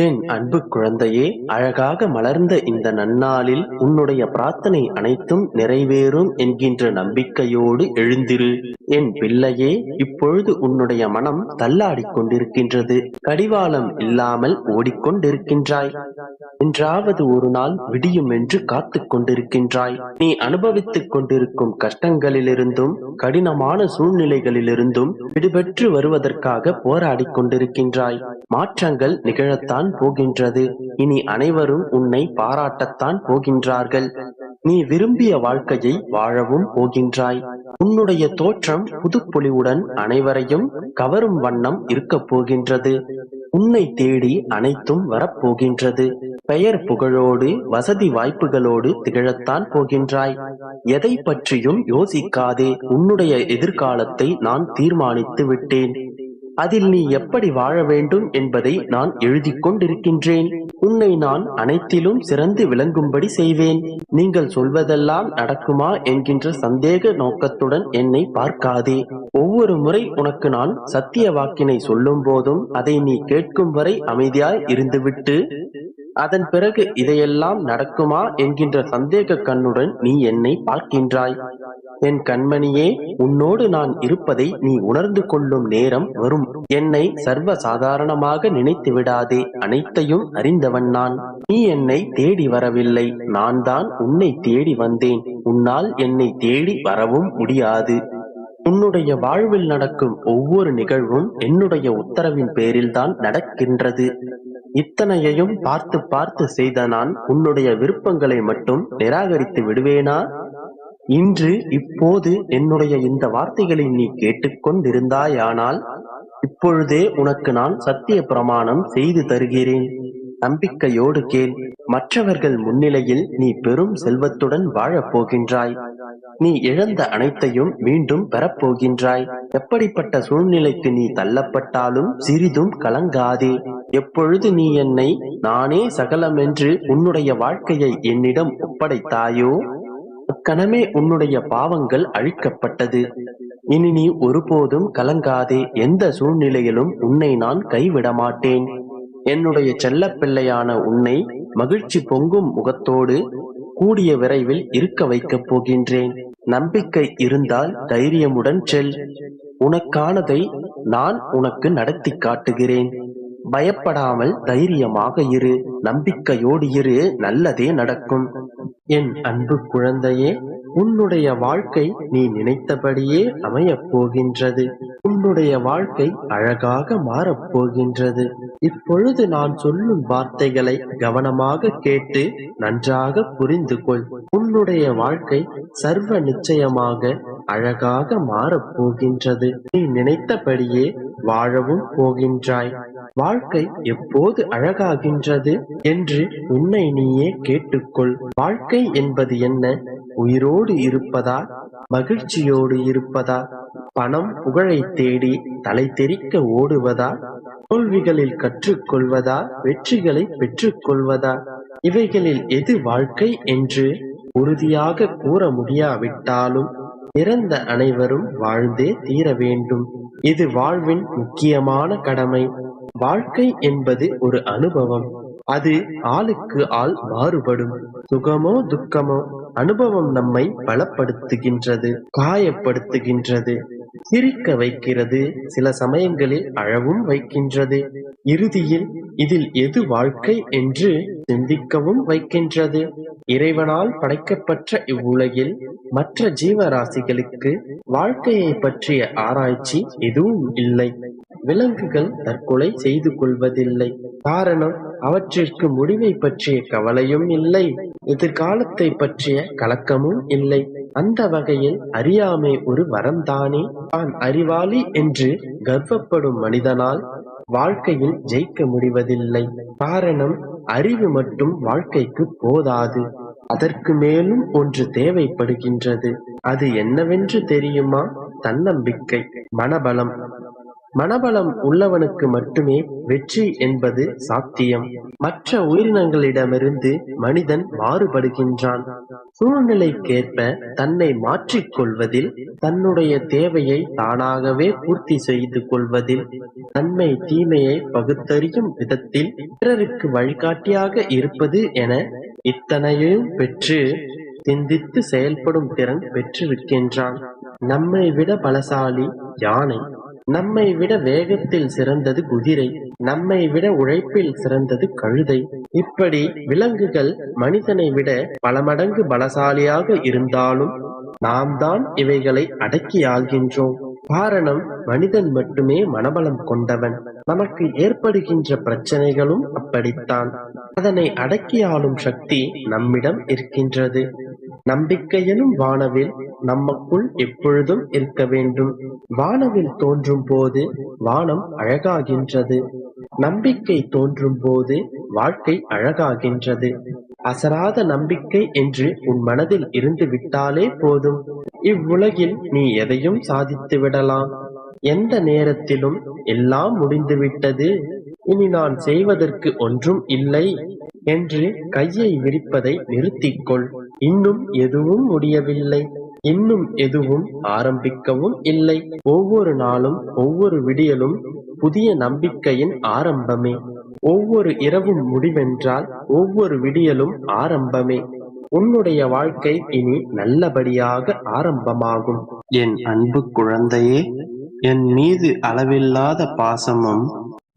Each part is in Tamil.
என் அன்பு குழந்தையே அழகாக மலர்ந்த இந்த நன்னாளில் உன்னுடைய பிரார்த்தனை அனைத்தும் நிறைவேறும் என்கின்ற நம்பிக்கையோடு எழுந்திரு. என் பிள்ளையே இப்பொழுது உன்னுடைய மனம் தள்ளாடிக் கொண்டிருக்கின்றது. கடிவாளம் இல்லாமல் ஓடிக்கொண்டிருக்கின்றாய். என்றாவது ஒரு நாள் விடியும் என்று காத்துக் கொண்டிருக்கின்றாய். நீ அனுபவித்துக் கொண்டிருக்கும் கஷ்டங்களிலிருந்தும் கடினமான சூழ்நிலைகளிலிருந்தும் விடுபெற்று வருவதற்காக போராடிக் கொண்டிருக்கின்றாய். மாற்றங்கள் நிகழத்தான் போகின்றது. இனி அனைவரும் உன்னை பாராட்டத்தான் போகின்றார்கள். நீ விரும்பிய வாழ்க்கையை வாழவும் போகின்றாய். உன்னுடைய தோற்றம் புதுப்பொலிவுடன் அனைவரையும் கவரும் வண்ணம் இருக்கப் போகின்றது. உன்னை தேடி அனைத்தும் வரப்போகின்றது. பெயர் புகழோடு வசதி வாய்ப்புகளோடு திகழத்தான் போகின்றாய். எதை பற்றியும் யோசிக்காதே. உன்னுடைய எதிர்காலத்தை நான் தீர்மானித்து விட்டேன். அதில் நீ எப்படி வாழ வேண்டும் என்பதை நான் எழுதிக் கொண்டிருக்கின்றேன். உன்னை நான் அனைத்திலும் சிறந்து விளங்கும்படி செய்வேன். நீங்கள் சொல்வதெல்லாம் நடக்குமா என்கின்ற சந்தேக நோக்கத்துடன் என்னை பார்க்காதே. ஒவ்வொரு முறை உனக்கு நான் சத்திய வாக்கினை சொல்லும் போதும் அதை நீ கேட்கும் வரை அமைதியாய் இருந்துவிட்டு அதன் பிறகு இதையெல்லாம் நடக்குமா என்கின்ற சந்தேக கண்ணுடன் நீ என்னை பார்க்கின்றாய். என் கண்மணியே உன்னோடு நான் இருப்பதை நீ உணர்ந்து கொள்ளும் நேரம் வரும். என்னை சர்வ சாதாரணமாக நினைத்து விடாதே அனைத்தையும் அறிந்தவன் நான். நீ என்னை தேடி வரவில்லை நான் தான் உன்னை தேடி வந்தேன். உன்னால் என்னை தேடி வரவும் முடியாது. உன்னுடைய வாழ்வில் நடக்கும் ஒவ்வொரு நிகழ்வும் என்னுடைய உத்தரவின் பேரில்தான் நடக்கின்றது. இத்தனையையும் பார்த்து பார்த்து செய்த நான் உன்னுடைய விருப்பங்களை மட்டும் நிராகரித்து விடுவேனா? இன்று இப்போது என்னுடைய இந்த வார்த்தைகளை நீ கேட்டுக்கொண்டிருந்தாயானால் இப்பொழுதே உனக்கு நான் சத்திய பிரமாணம் செய்து தருகிறேன். நம்பிக்கையோடு கேள் மற்றவர்கள் முன்னிலையில் நீ பெரும் செல்வத்துடன் வாழப் போகின்றாய் நீ இழந்த அனைத்தையும் மீண்டும் பெறப்போகின்றாய். எப்படிப்பட்ட சூழ்நிலைக்கு நீ தள்ளப்பட்டாலும் சிறிதும் கலங்காதே. எப்பொழுது நீ என்னை நானே சகலமென்று உன்னுடைய வாழ்க்கையை என்னிடம் ஒப்படைத்தாயோ கணமே உன்னுடைய பாவங்கள் அழிக்கப்பட்டது. இனி நீ ஒருபோதும் கலங்காதே. எந்த சூழ்நிலையிலும் உன்னை நான் கைவிட மாட்டேன் என்னுடைய செல்லப்பிள்ளையான உன்னை மகிழ்ச்சி பொங்கும் முகத்தோடு கூடிய விரைவில் இருக்க வைக்கப் போகின்றேன். நம்பிக்கை இருந்தால் தைரியமுடன் செல். உனக்கானதை நான் உனக்கு நடத்தி காட்டுகிறேன். பயப்படாமல் தைரியமாக இரு. நம்பிக்கையோடு இரு. நல்லதே நடக்கும். என் அன்பு குழந்தையே உன்னுடைய வாழ்க்கை நீ நினைத்தபடியே அமையப் போகின்றது. உன்னுடைய வாழ்க்கை அழகாக மாறப் போகின்றது. இப்பொழுது நான் சொல்லும் வார்த்தைகளை கவனமாக கேட்டு நன்றாக புரிந்து கொள் உன்னுடைய வாழ்க்கை சர்வ நிச்சயமாக அழகாக மாறப் போகின்றது. நீ நினைத்தபடியே வாழவும் போகின்றாய். வாழ்க்கை எப்போது அழகாகின்றது என்று உன்னை நீயே கேட்டுக்கொள். வாழ்க்கை என்பது என்ன? உயிரோடு இருப்பதா? மகிழ்ச்சியோடு இருப்பதா? பணம் புகழை தேடி தலை தெறிக்க ஓடுவதா? தோல்விகளில் கற்றுக்கொள்வதா? வெற்றிகளை பெற்றுக்கொள்வதா? இவைகளில் எது வாழ்க்கை என்று உறுதியாக கூற முடியாவிட்டாலும் பிறந்த அனைவரும் வாழ்ந்தே தீர வேண்டும். இது வாழ்வின் முக்கியமான கடமை. வாழ்க்கை என்பது ஒரு அனுபவம். அது ஆளுக்கு ஆள் மாறுபடும். சுகமோ துக்கமோ அனுபவம் நம்மை பலப்படுத்துகின்றது காயப்படுத்துகின்றது சிரிக்க வைக்கிறது சில சமயங்களில் அழவும் வைக்கின்றது. இறுதியில் இதில் எது வாழ்க்கை என்று சிந்திக்கவும் வைக்கின்றது. இறைவனால் படைக்கப்பட்ட இவ்வுலகில் மற்ற ஜீவராசிகளுக்கு வாழ்க்கையை பற்றிய ஆராய்ச்சி எதுவும் இல்லை. விலங்குகள் தற்கொலை செய்து கொள்வதில்லை. காரணம் அவற்றிற்கு முடிவை பற்றிய கவலையும் இல்லை. எதிர்காலத்தை பற்றிய கலக்கமும் இல்லை. அந்த வகையில் அறியாமை ஒரு வரம்தானே? தான் அறிவாளி என்று கர்வப்படும் மனிதனால் வாழ்க்கையில் ஜெயிக்க முடிவதில்லை. காரணம் அறிவு மட்டும் வாழ்க்கைக்கு போதாது. அதற்கு மேலும் ஒன்று தேவைப்படுகின்றது. அது என்னவென்று தெரியுமா? தன்னம்பிக்கை மனபலம். மனபலம் உள்ளவனுக்கு மட்டுமே வெற்றி என்பது சாத்தியம். மற்ற உயிரினங்களிடமிருந்து மனிதன் மாறுபடுகின்றான். சூழ்நிலைக்கேற்ப தன்னை மாற்றிக் கொள்வதில் தன்னுடைய தேவையை தானாகவே பூர்த்தி செய்து கொள்வதில் நன்மை தீமையை பகுத்தறியும் விதத்தில் பிறருக்கு வழிகாட்டியாக இருப்பது என இத்தனையும் பெற்று சிந்தித்து செயல்படும் திறன் பெற்றிருக்கின்றான் நம்மை விட பலசாலி யானை நம்மை விட வேகத்தில் சிறந்தது குதிரை நம்மை விட உழைப்பில் சிறந்தது கழுதை. இப்படி விலங்குகள் மனிதனை விட பல மடங்கு பலசாலியாக இருந்தாலும் நாம் தான் இவைகளை அடக்கியாள்கின்றோம். காரணம் மனிதன் மட்டுமே மனபலம் கொண்டவன். நமக்கு ஏற்படுகின்ற பிரச்சனைகளும் அப்படித்தான். அதனை அடக்கி ஆளும் சக்தி நம்மிடம் இருக்கின்றது. நம்பிக்கையெனும் வானவில் நமக்குள் எப்பொழுதும் இருக்க வேண்டும். வானவில் தோன்றும் போது வானம் அழகாகின்றது. நம்பிக்கை தோன்றும் போது வாழ்க்கை அழகாகின்றது. அசராத நம்பிக்கை என்று உன் மனதில் இருந்து விட்டாலே போதும். இவ்வுலகில் நீ எதையும் சாதித்து விடலாம். எந்த நேரத்திலும் எல்லாம் முடிந்துவிட்டது. இனி நான் செய்வதற்கு ஒன்றும் இல்லை என்று கையை விரிப்பதை நிறுத்திக்கொள். இன்னும் எதுவும் முடியவில்லை. இன்னும் எதுவும் ஆரம்பிக்கவும் இல்லை. ஒவ்வொரு நாளும் ஒவ்வொரு விடியலும் புதிய நம்பிக்கையின் ஆரம்பமே. ஒவ்வொரு இரவும் முடிவென்றால் ஒவ்வொரு விடியலும் ஆரம்பமே. உன்னுடைய வாழ்க்கை இனி நல்லபடியாக ஆரம்பமாகும். என் அன்பு குழந்தையே என் மீது அளவில்லாத பாசமும்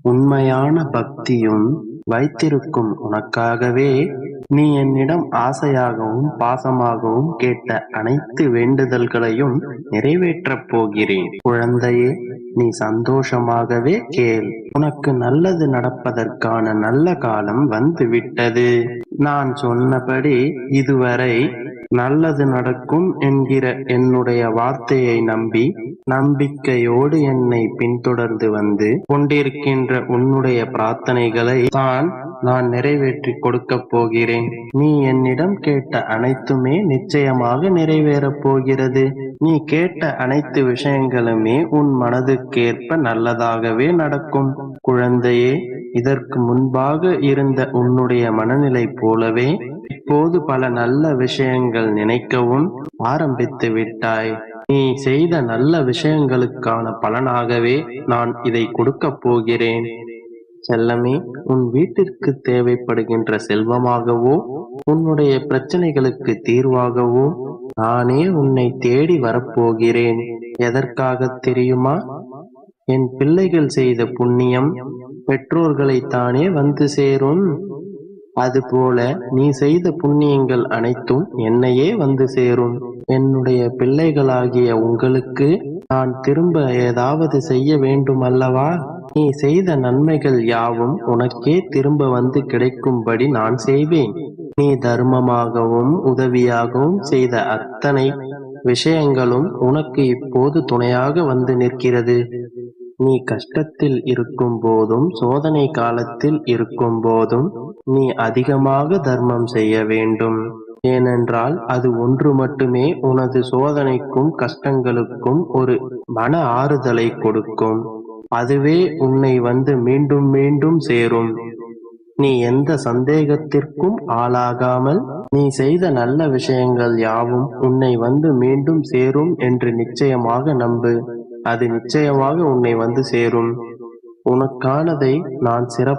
உண்மையான பக்தியும் வைத்திருக்கும் உனக்காகவே நீ என்னிடம் ஆசையாகவும் பாசமாகவும் கேட்ட அனைத்து வேண்டுதல்களையும் நிறைவேற்றப் போகிறேன். குழந்தையே நீ சந்தோஷமாகவே கேள். உனக்கு நல்லது நடப்பதற்கான நல்ல காலம் வந்துவிட்டது. நான் சொன்னபடி இதுவரை நல்லது நடக்கும் என்கிற என்னுடைய வார்த்தையை நம்பி நம்பிக்கையோடு என்னை பின்தொடர்ந்து வந்து கொண்டிருக்கின்ற உன்னுடைய பிரார்த்தனைகளை தான் நான் நிறைவேற்றி கொடுக்கப் போகிறேன். நீ என்னிடம் கேட்ட அனைத்துமே நிச்சயமாக நிறைவேறப் போகிறது. நீ கேட்ட அனைத்து விஷயங்களுமே உன் மனதுக்கேற்ப நல்லதாகவே நடக்கும். குழந்தையே இதற்கு முன்பாக இருந்த உன்னுடைய மனநிலை போலவே இப்போது பல நல்ல விஷயங்கள் நினைக்கவும் ஆரம்பித்து விட்டாய். நீ செய்த நல்ல விஷயங்களுக்கான பலனாகவே நான் இதை கொடுக்கப் போகிறேன். செல்லமே உன் வீட்டிற்கு தேவைப்படுகின்ற செல்வமாகவோ உன்னுடைய பிரச்சனைகளுக்கு தீர்வாகவோ நானே உன்னை தேடி வரப்போகிறேன். எதற்காக தெரியுமா? என் பிள்ளைகள் செய்த புண்ணியம் பெற்றோர்களை தானே வந்து சேரும். அதுபோல நீ செய்த புண்ணியங்கள் அனைத்தும் என்னையே வந்து சேரும். என்னுடைய பிள்ளைகளாகிய உங்களுக்கு நான் திரும்ப ஏதாவது செய்ய வேண்டும் அல்லவா நீ செய்த நன்மைகள் யாவும் உனக்கே திரும்ப வந்து கிடைக்கும்படி நான் செய்வேன். நீ தர்மமாகவும் உதவியாகவும் செய்த அத்தனை விஷயங்களும் உனக்கு இப்போது துணையாக வந்து நிற்கிறது. நீ கஷ்டத்தில் இருக்கும் போதும் சோதனை காலத்தில் இருக்கும் போதும் நீ அதிகமாக தர்மம் செய்ய வேண்டும். ஏனென்றால் அது ஒன்று மட்டுமே உனது சோதனைக்கும் கஷ்டங்களுக்கும் ஒரு மன ஆறுதலை கொடுக்கும். அதுவே உன்னை வந்து மீண்டும் மீண்டும் சேரும். நீ எந்த சந்தேகத்திற்கும் ஆளாகாமல் நீ செய்த நல்ல விஷயங்கள் யாவும் உன்னை வந்து மீண்டும் சேரும் என்று நிச்சயமாக நம்பு. அது நிச்சயமாக உன்னை வந்து சேரும். உனக்கானதை நான் சிறப்பு